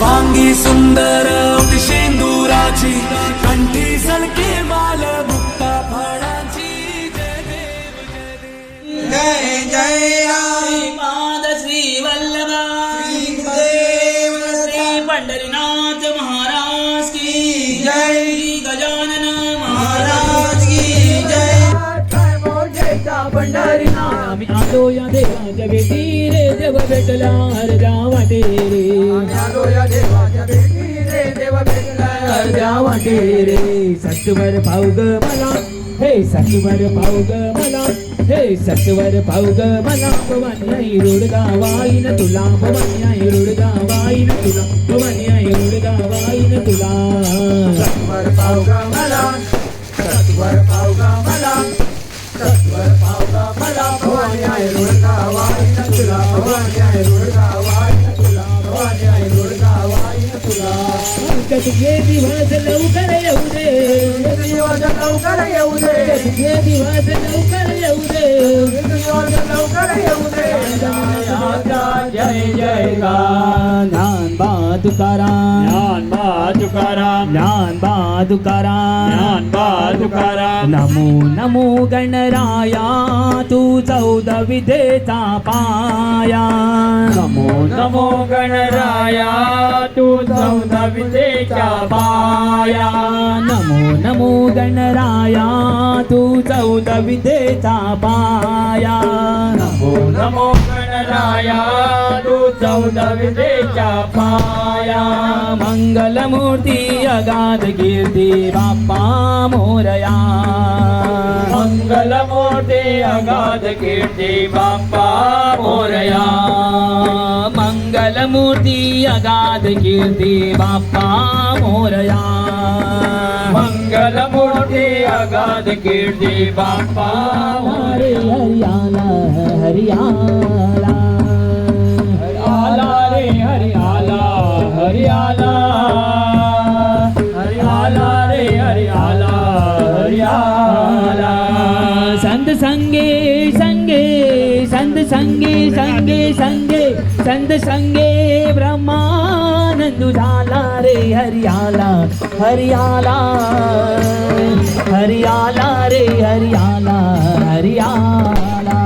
வாங்கி சுந்தர आलो या देवाच्या भेटी रे देव भेटला अर्जा वाटे रे अर्जा वाटे रे सत्वर पाव ग मला हे सत्वर पाव ग मला हे सत्वर पाव ग मला. भवानी आई वाईन तुला भवानी आई वाईन तुला भवानी आई वाईन तुला. सत्वर पाव ग मला सत्वर पाव तुझे दिवस लवकर येऊ दे दिवस लवकर येऊ दे तुझे दिवस लवकर येऊ दे दिवस लवकर येऊ दे जय जय ज्ञान बा तुकाराम ज्ञान बा तुकाराम ज्ञान बा तुकाराम ज्ञान बा तुकाराम नमो नमो गणराया तू चौदा विधेचा पाया नमो नमो गणराया तू चौदा विद्येच्या पाया नमो नमो गणराया तू चौदा विधेचा पाया नमो नमो राया तू चौदा पाया. मंगलमूर्ती अगाध कीर्ती बाप्पा मोरया. मंगल अगाध कीर्ती बाप्पा मोरया. मंगलमूर्ती अगाध कीर्ती बाप्पा मोरया. मंगल मोठे अगाध कीर्ती बाप्पा हरे हरियाला हरियाला आला रे हरि आला हरि आला हरि आला रे हरि आला हरि आला संत संगे संगे संत संगे संगे संगे संत संगे ब्रह्मानंद झाला रे हरियाला हरियाला हरियाला रे हरियाला हरियाला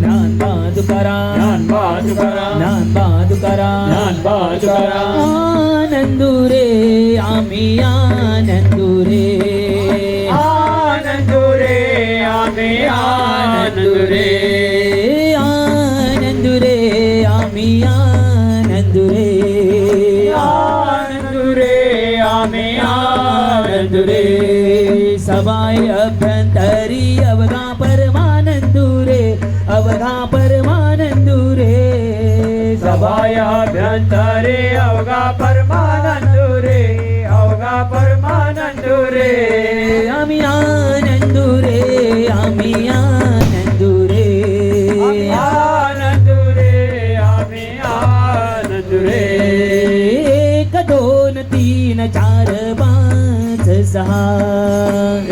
ज्ञान बाजुकरा ज्ञान बाजुकरा ज्ञान बाजुकरा ज्ञान बाजुकरा आनंदू रे आम्ही आनंदू रे आनंद रे आम्ही आनंद रे आनंद रे आम्ही আনন্দুরে আনন্দুরে আমি আনন্দুরে আনন্দুরে আমি আনন্দুরে সবাই অভ্যন্তরি অবগা পরমানন্দুরে অবগা পরমানন্দুরে সবাই অভ্যন্তরে অবগা পরমানন্দুরে অবগা পরমানন্দুরে আমি আনন্দুরে আমি আনন্দুরে तीन चार पाच सहा.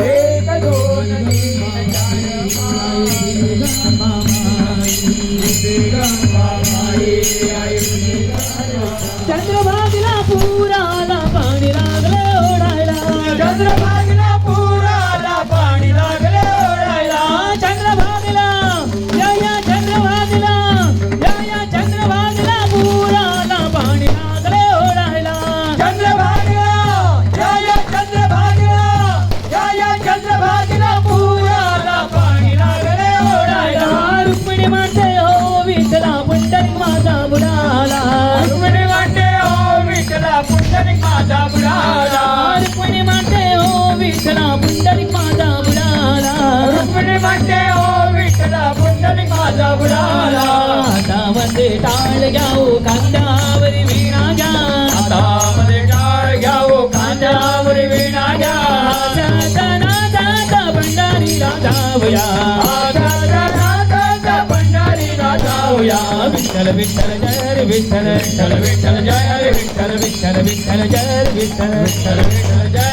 एक दोन तीन चार बुडाला हातामध्ये टाळ घ्याऊ खांद्यावरी वीणा घ्या हातामध्ये टाळ घ्यावो खांद्यावर विणा घ्या जाताना जाता भंडारीला जाऊया पंढरीला जाऊया विठ्ठल विठ्ठल जय विठ्ठल विठ्ठल विठ्ठल जय विठ्ठल विठ्ठल विठ्ठल जय विठ्ठल विठ्ठल विठ्ठल जय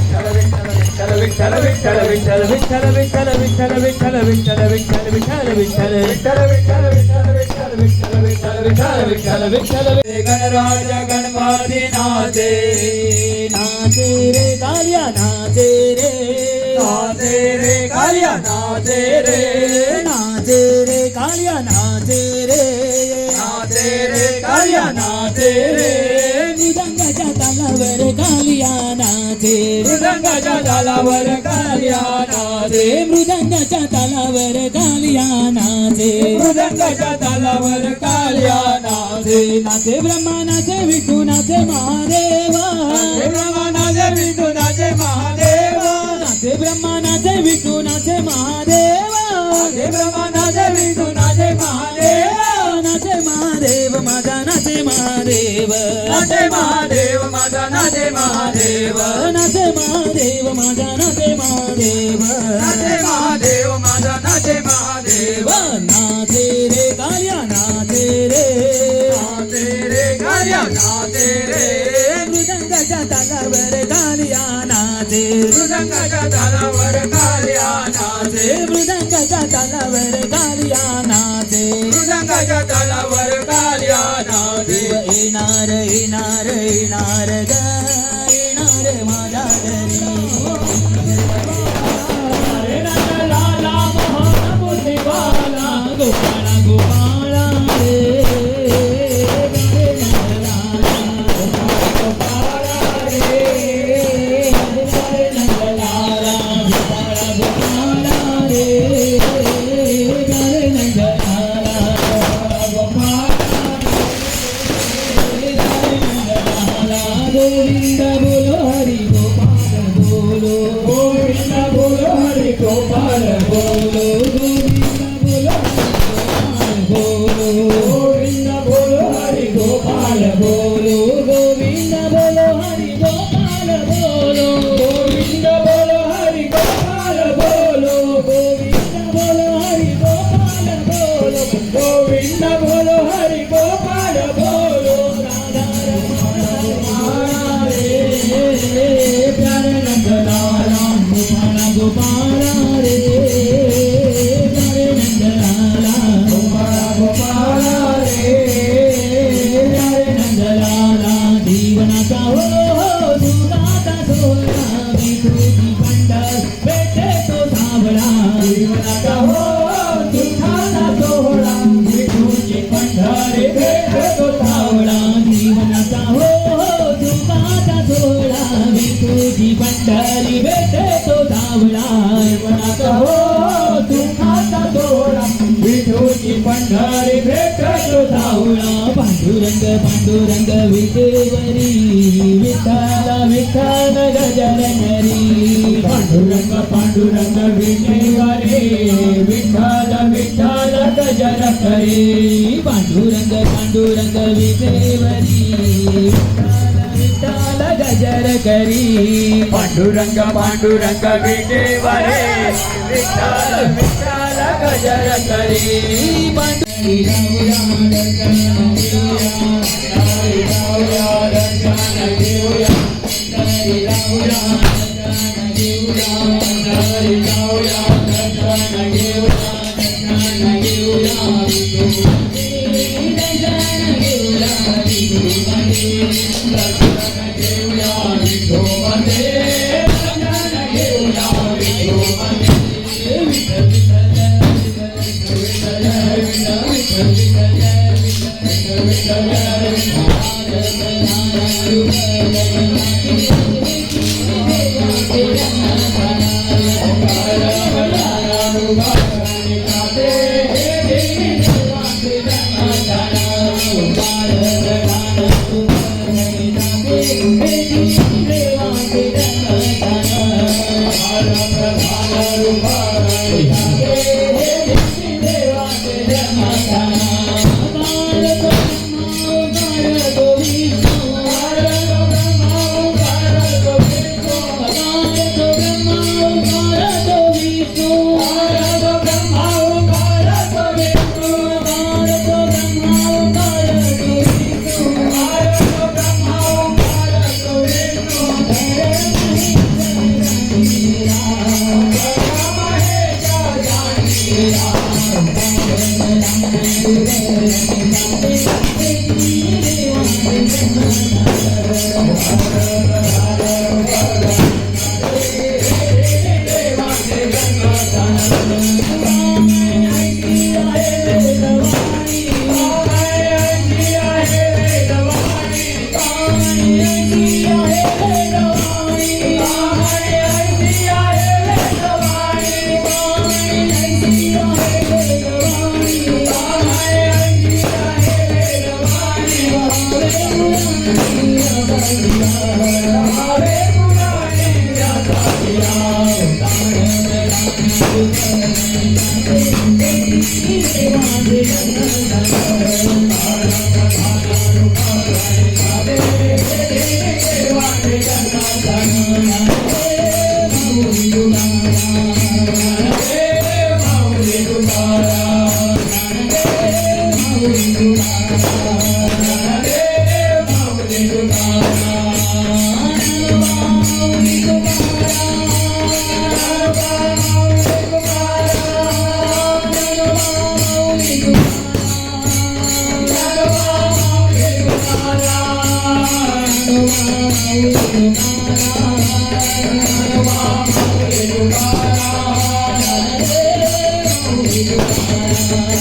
विठ्ठल विठ्ठल विठ्ठल विठ्ठल विठ्ठल विठ्ठल विठ्ठल विठ्ठल विठ्ठल विठ्ठल विठ्ठल विठ्ठल विठ्ठल विठ्ठल विठ्ठल विठ्ठल विठ्ठल विठ्ठल विठ्ठल गणराज गणपती नाचे नाचे रे कालिया नाचे रे नाचे रे कालिया नाचे रे नाचे रे कालिया नाचे रे नाचे रे कालिया नाचे रे మృదంగ చలవర కాళ్యానాదే మృదంగ చలవర కాళ్యానాదే మృదంగ చలవర కాళ్యానాదే నాదే బ్రహ్మ నాదే విష్ణు నాదే మహాదేవా. బ్రహ్మ માટે મહાદેવ માતા નાથે મહાદેવ નાથે મહાદેવ માતા નાથે મહાદેવ નાથે મહાદેવ માતા નાથે મહાદેવ નાથે રે કાર્યા નાથે રે નાથે રે કાર્યા નાથે રે મૃદંગ તલવર કાર્યા નાથે મૃદંગ તલવર કાર્યા નાથે મૃદંગ તલવર કાર્યા विठ्ठल विठ्ठल गजर करी पांडुरंग पांडुरंग विटेवरी विठ्ठल विठ्ठल गजर करी पांडुरंग पांडुरंग विटेवरी विठ्ठल गजर करी पांडुरंग पांडुरंग विटेवरे विठ्ठल विठ्ठल गजर करी Pandurang Ram Amor, amor. I'm a Vishnu भारतो ब्रह्मा ओंकारतो विष्णू भारतो ब्रह्मा ओंकारतो विष्णू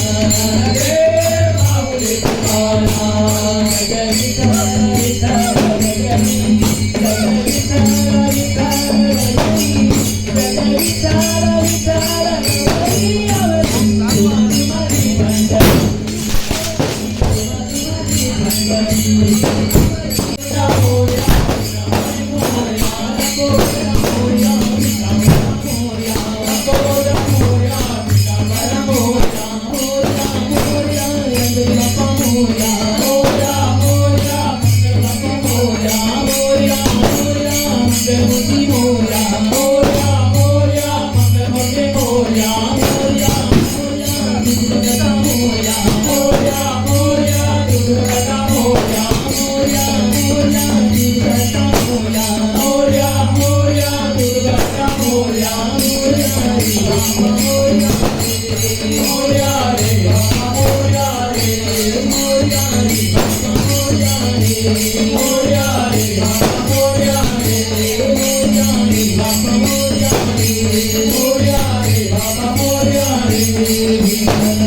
Yeah. ഓരോരോ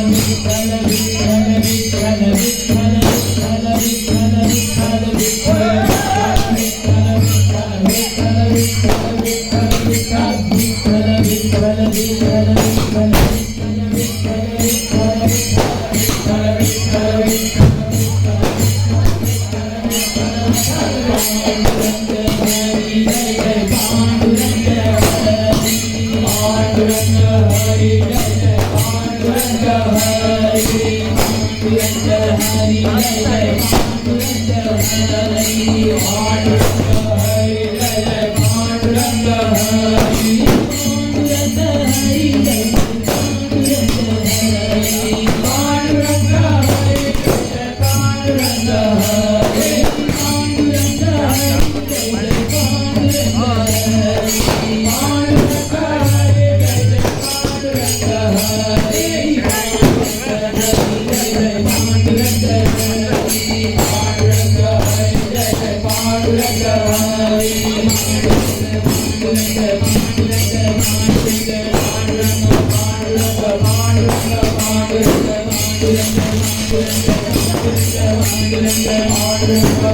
ஆடுங்க ஆடுங்க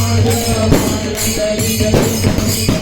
ஆடுங்க ஆடுங்க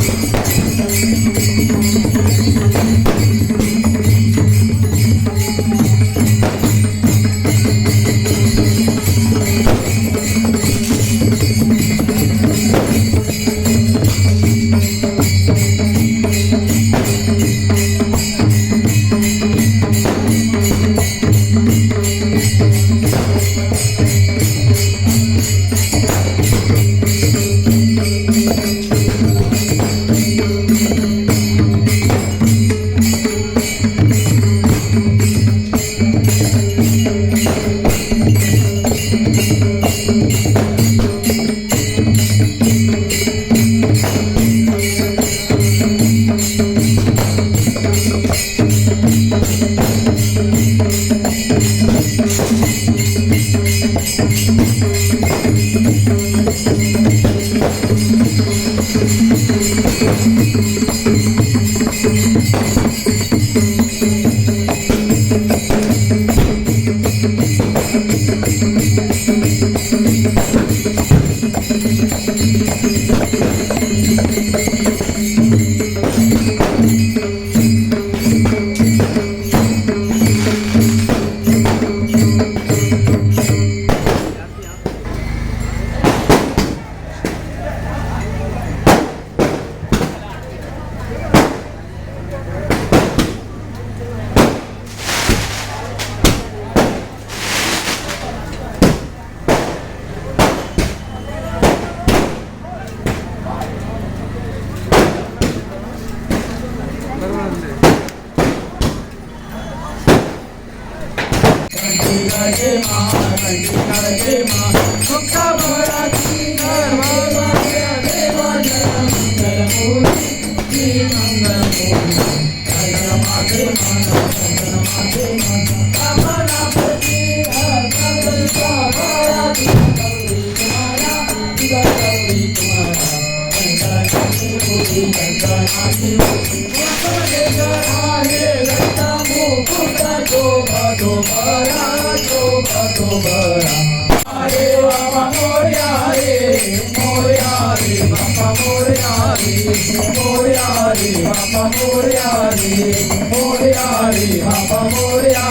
रे बाबा मोर्या रे मोर्या रे बाबा मोर्या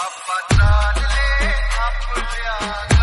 बाप्पा चालले आपल्या